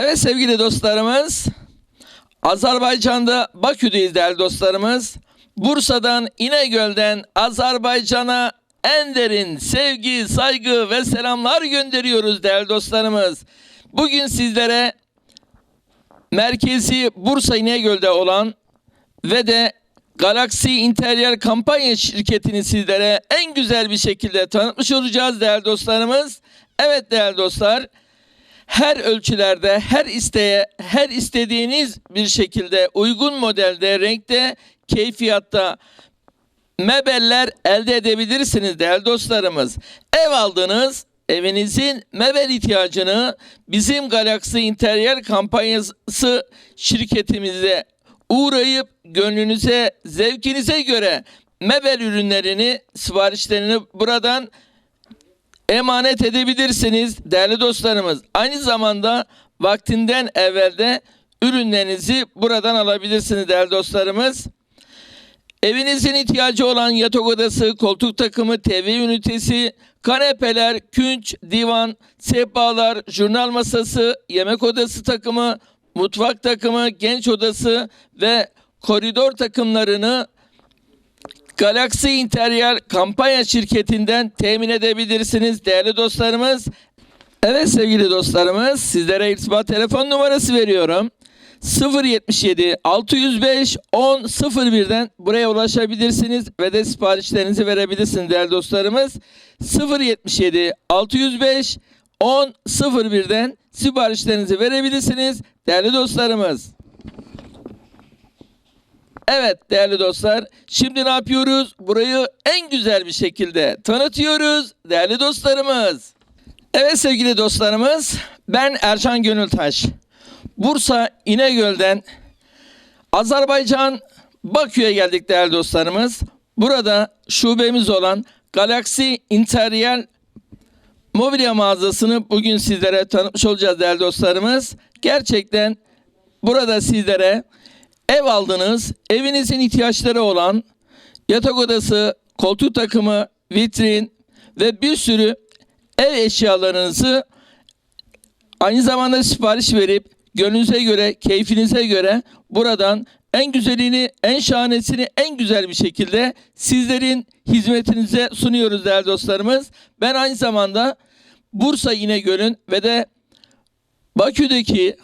Evet sevgili dostlarımız, Azerbaycan'da Bakü'deyiz değerli dostlarımız. Bursa'dan İnegöl'den Azerbaycan'a en derin sevgi, saygı ve selamlar gönderiyoruz değerli dostlarımız. Bugün sizlere merkezi Bursa İnegöl'de olan ve de Galaxy Interior kampanya şirketini sizlere en güzel bir şekilde tanıtmış olacağız değerli dostlarımız. Evet değerli dostlar, her ölçülerde, her isteğe, her istediğiniz bir şekilde uygun modelde, renkte, keyfiyatta mebeller elde edebilirsiniz değerli dostlarımız. Ev aldınız, evinizin mebel ihtiyacını bizim Galaxy Interior kampanyası şirketimize uğrayıp gönlünüze, zevkinize göre mebel ürünlerini, siparişlerini buradan emanet edebilirsiniz değerli dostlarımız. Aynı zamanda vaktinden evvelde ürünlerinizi buradan alabilirsiniz değerli dostlarımız. Evinizin ihtiyacı olan yatak odası, koltuk takımı, TV ünitesi, kanepeler, künç, divan, sehpalar, jurnal masası, yemek odası takımı, mutfak takımı, genç odası ve koridor takımlarını Galaxy Interior kampanya şirketinden temin edebilirsiniz değerli dostlarımız. Evet sevgili dostlarımız sizlere irtibat telefon numarası veriyorum. 077 605 10 01'den buraya ulaşabilirsiniz ve de siparişlerinizi verebilirsiniz değerli dostlarımız. 077 605 10 01'den siparişlerinizi verebilirsiniz değerli dostlarımız. Evet değerli dostlar, şimdi ne yapıyoruz? Burayı en güzel bir şekilde tanıtıyoruz değerli dostlarımız. Evet sevgili dostlarımız, ben Ercan Gönültaş. Bursa İnegöl'den Azerbaycan Bakü'ye geldik değerli dostlarımız. Burada şubemiz olan Galaxy Interior mobilya mağazasını bugün sizlere tanıtmış olacağız değerli dostlarımız. Gerçekten burada sizlere ev aldınız, evinizin ihtiyaçları olan yatak odası, koltuk takımı, vitrin ve bir sürü ev eşyalarınızı aynı zamanda sipariş verip gönlünüze göre, keyfinize göre buradan en güzelini, en şahanesini en güzel bir şekilde sizlerin hizmetinize sunuyoruz değerli dostlarımız. Ben aynı zamanda Bursa İnegöl'ün ve de Bakü'deki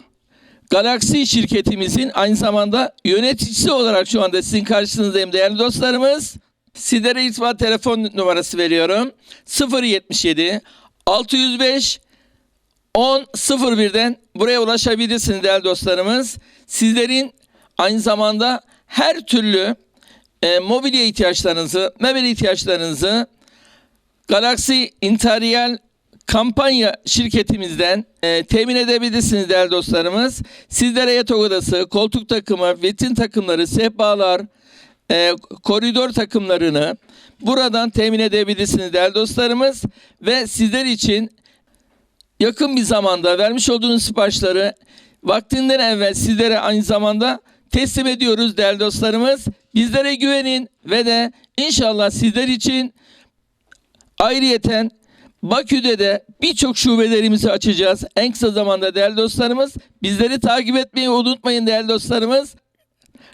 Galaxy şirketimizin aynı zamanda yöneticisi olarak şu anda sizin karşınızdayım değerli dostlarımız. Sizlere irtibat telefon numarası veriyorum. 077 605 10 01'den buraya ulaşabilirsiniz değerli dostlarımız. Sizlerin aynı zamanda her türlü e, mobilya ihtiyaçlarınızı, mebel ihtiyaçlarınızı Galaxy Interior kampanya şirketimizden e, temin edebilirsiniz değerli dostlarımız. Sizlere yatak odası, koltuk takımı, vitrin takımları, sehpalar, e, koridor takımlarını buradan temin edebilirsiniz değerli dostlarımız. Ve sizler için yakın bir zamanda vermiş olduğunuz siparişleri vaktinden evvel sizlere aynı zamanda teslim ediyoruz değerli dostlarımız. Bizlere güvenin ve de inşallah sizler için ayrıyeten Bakü'de de birçok şubelerimizi açacağız. En kısa zamanda değerli dostlarımız. Bizleri takip etmeyi unutmayın değerli dostlarımız.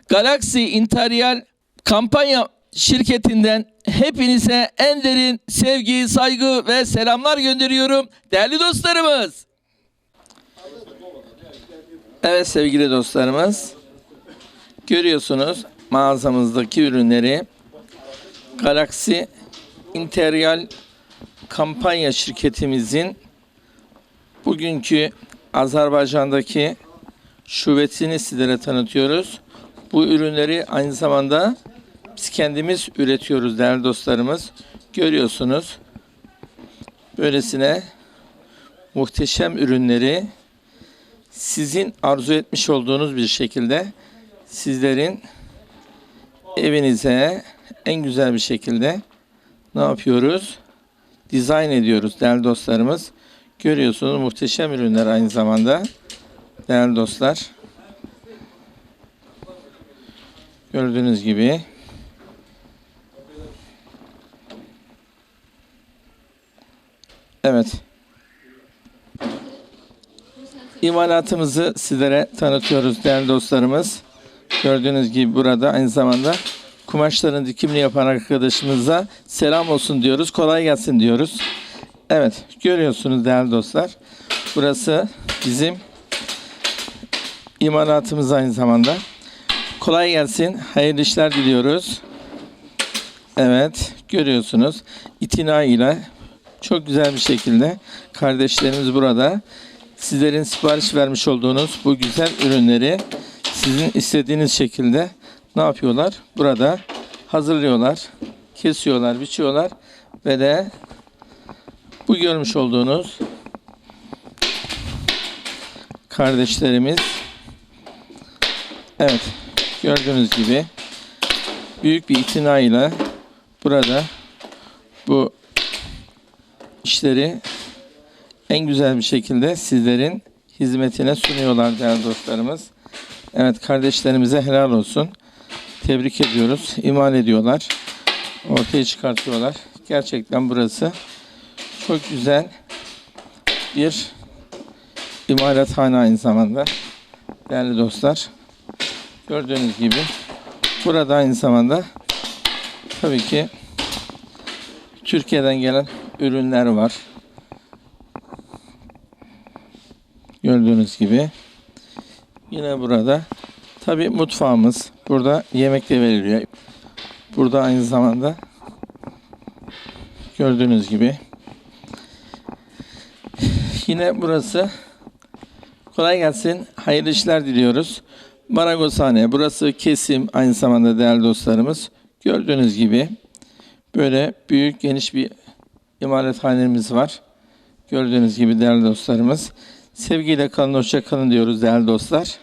Galaxy Interior kampanya şirketinden hepinize en derin sevgi, saygı ve selamlar gönderiyorum. Değerli dostlarımız. Evet sevgili dostlarımız. Görüyorsunuz mağazamızdaki ürünleri Galaxy Interior kampanya şirketimizin bugünkü Azerbaycan'daki şubesini sizlere tanıtıyoruz. Bu ürünleri aynı zamanda biz kendimiz üretiyoruz değerli dostlarımız. Görüyorsunuz. Böylesine muhteşem ürünleri sizin arzu etmiş olduğunuz bir şekilde sizlerin evinize en güzel bir şekilde ne yapıyoruz? Dizayn ediyoruz değerli dostlarımız. Görüyorsunuz muhteşem ürünler aynı zamanda. Değerli dostlar. Gördüğünüz gibi. Evet. imalatımızı sizlere tanıtıyoruz değerli dostlarımız. Gördüğünüz gibi burada aynı zamanda kumaşların dikimini yapan arkadaşımıza selam olsun diyoruz. Kolay gelsin diyoruz. Evet görüyorsunuz değerli dostlar. Burası bizim imalatımız aynı zamanda. Kolay gelsin. Hayırlı işler diliyoruz. Evet görüyorsunuz itina ile çok güzel bir şekilde kardeşlerimiz burada sizlerin sipariş vermiş olduğunuz bu güzel ürünleri sizin istediğiniz şekilde ne yapıyorlar? Burada hazırlıyorlar, kesiyorlar, biçiyorlar ve de bu görmüş olduğunuz kardeşlerimiz evet gördüğünüz gibi büyük bir itina ile burada bu işleri en güzel bir şekilde sizlerin hizmetine sunuyorlar değerli dostlarımız. Evet kardeşlerimize helal olsun. Tebrik ediyoruz. İmal ediyorlar. Ortaya çıkartıyorlar. Gerçekten burası çok güzel bir imalathane aynı zamanda. Değerli dostlar. Gördüğünüz gibi burada aynı zamanda tabii ki Türkiye'den gelen ürünler var. Gördüğünüz gibi. Yine burada tabi mutfağımız. Burada yemek de veriliyor. Burada aynı zamanda gördüğünüz gibi. Yine burası kolay gelsin. Hayırlı işler diliyoruz. Marangozhane. Burası kesim aynı zamanda değerli dostlarımız. Gördüğünüz gibi böyle büyük geniş bir imalathanemiz var. Gördüğünüz gibi değerli dostlarımız. Sevgiyle kalın, hoşça kalın diyoruz değerli dostlar.